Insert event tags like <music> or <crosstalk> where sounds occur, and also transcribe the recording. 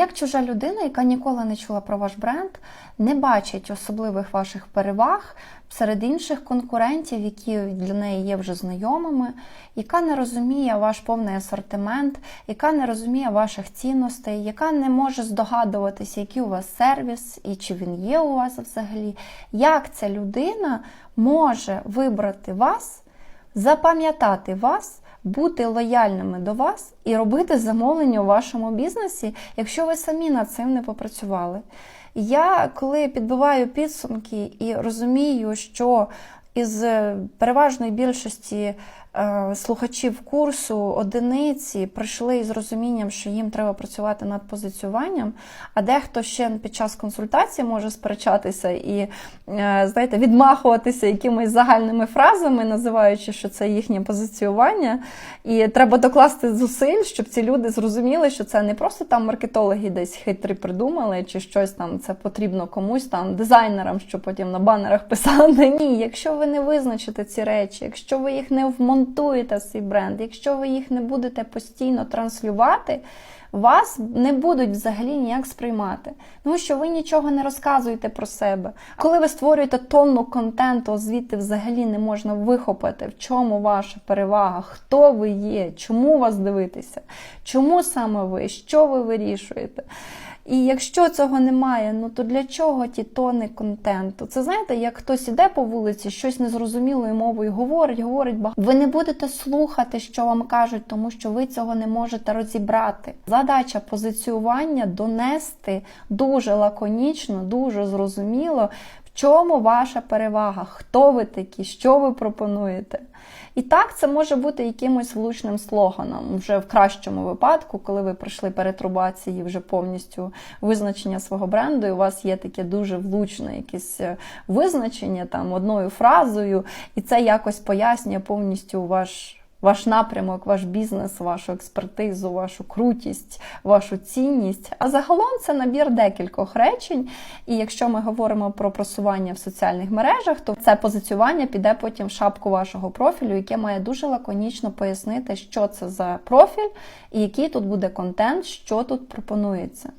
Як чужа людина, яка ніколи не чула про ваш бренд, не бачить особливих ваших переваг серед інших конкурентів, які для неї є вже знайомими, яка не розуміє ваш повний асортимент, яка не розуміє ваших цінностей, яка не може здогадуватися, який у вас сервіс і чи він є у вас взагалі, як ця людина може вибрати вас, запам'ятати вас бути лояльними до вас і робити замовлення у вашому бізнесі, якщо ви самі над цим не попрацювали. Я коли підбиваю підсумки і розумію, що із переважної більшості е, слухачів курсу одиниці прийшли із розумінням, що їм треба працювати над позиціюванням, а дехто ще під час консультації може сперечатися і е, знаєте, відмахуватися якимись загальними фразами, називаючи, що це їхнє позиціювання. І треба докласти зусиль, щоб ці люди зрозуміли, що це не просто там маркетологи десь хитрі придумали, чи щось там це потрібно комусь там дизайнерам, що потім на банерах писали. <laughs> Ні, якщо ви не визначите ці речі, якщо ви їх не вмонтуєте в свій бренд, якщо ви їх не будете постійно транслювати. Вас не будуть взагалі ніяк сприймати, тому що ви нічого не розказуєте про себе. Коли ви створюєте тонну контенту, звідти взагалі не можна вихопити, в чому ваша перевага, хто ви є, чому вас дивитися, чому саме ви, що ви вирішуєте. І якщо цього немає, ну то для чого ті тони контенту? Це знаєте, як хтось іде по вулиці, щось незрозумілою мовою говорить, говорить багато. Ви не будете слухати, що вам кажуть, тому що ви цього не можете розібрати. Задача позиціювання донести дуже лаконічно, дуже зрозуміло, чому ваша перевага, хто ви такі, що ви пропонуєте. І так, це може бути якимось влучним слоганом, вже в кращому випадку, коли ви пройшли перетрубації, вже повністю визначення свого бренду, і у вас є таке дуже влучне якесь е, визначення там одною фразою, і це якось пояснює повністю ваш. Ваш напрямок, ваш бізнес, вашу експертизу, вашу крутість, вашу цінність. А загалом це набір декількох речень. І якщо ми говоримо про просування в соціальних мережах, то це позиціювання піде потім в шапку вашого профілю, яке має дуже лаконічно пояснити, що це за профіль і який тут буде контент, що тут пропонується.